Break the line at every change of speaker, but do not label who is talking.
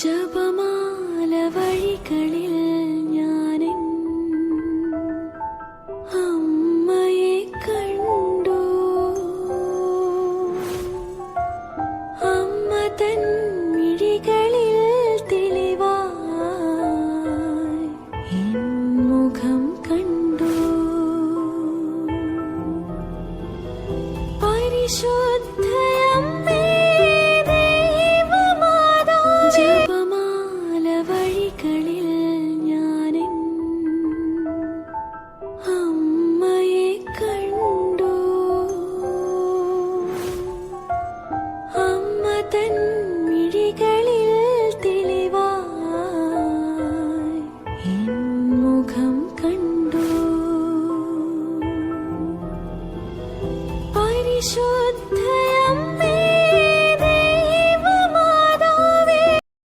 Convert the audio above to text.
ജപമാല വഴികളിൽ ഞാനും അമ്മയെ കണ്ടു. അമ്മ തൻ മിഴികളിൽ തെളിവായി മുഖം കണ്ടു. പരിശുദ്ധ തൻ മിഴികളിൽ തെളിവായി എൻ മുഖം കണ്ടു. പരിശുദ്ധ